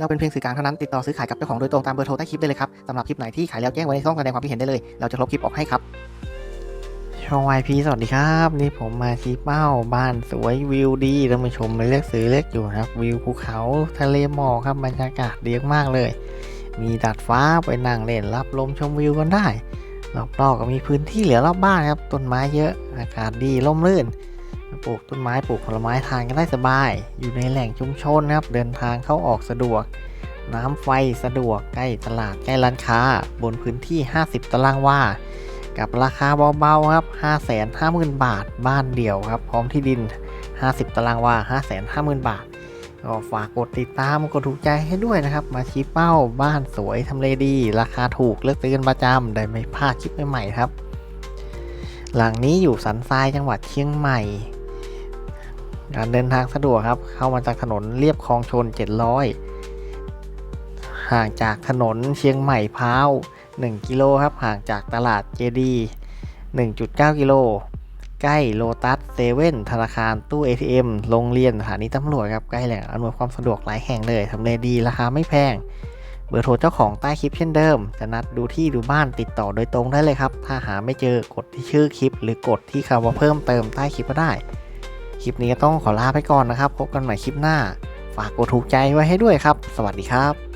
เราเป็นเพียงสื่อกลางเท่านั้นติดต่อซื้อขายกับเจ้าของโดยตรงตามเบอร์โทรใต้คลิปได้เลยครับสำหรับคลิปไหนที่ขายแล้วแจ้งไว้ในช่องแสดงความคิดเห็นได้เลย เราจะลบคลิปออกให้ครับช่องวายพีสวัสดีครับ นี่ผมมาชี้เป้าบ้านสวยวิวดีท่านผู้ชมเลยเลือกซื้อเลือกอยู่นะครับ วิวภูเขาทะเลหมอกครับบรรยากาศดีมากเลย มีดัดฟ้าไปนั่งเล่นรับลมชมวิวกันได้รอบๆก็มีพื้นที่เหลือรอบบ้านครับต้นไม้เยอะอากาศดีร่มรื่น ปลูกต้นไม้ปลูกผลไม้ทานกันได้สบาย อยู่ในแหล่งชุมชนนะครับ เดินทางเข้าออกสะดวก น้ำไฟสะดวกใกล้ตลาดใกล้ร้านค้า บนพื้นที่ 50 ตารางวากับราคาเบาๆครับ 550,000 บาท บ้านเดี่ยวครับ พร้อมที่ดิน 50 ตารางวา 550,000 บาท ก็ฝากกดติดตามกดถูกใจให้ด้วยนะครับ มาชี้เป้าบ้านสวยทำเลดี ราคาถูกเลือกซื้อกันประจำได้ไม่พลาดคลิปใหม่ๆครับ หลังนี้อยู่สันทรายจังหวัดเชียงใหม่ การเดินทางสะดวกครับ เข้ามาจากถนนเรียบคลองชน 700 ห่างจากถนนเชียงใหม่พร้าว1กิโลครับ ห่างจากตลาดเจดี1.9 กิโล ใกล้โลตัสเซเว่นธนาคารตู้ ATM โรงเรียนสถานีตำรวจครับ ใกล้แหล่งอำนวยความสะดวกหลายแห่งเลยทำเลดี ราคาไม่แพง เบอร์โทรเจ้าของใต้คลิปเช่นเดิม จะนัดดูที่ดูบ้านติดต่อโดยตรงได้เลยครับ ถ้าหาไม่เจอกดที่ชื่อคลิป หรือกดที่คำว่าเพิ่มเติมใต้คลิปก็ได้ คลิปนี้ก็ต้องขอลาไปก่อนนะครับ พบกันใหม่คลิปหน้า ฝากกดถูกใจไว้ให้ด้วยครับ สวัสดีครับ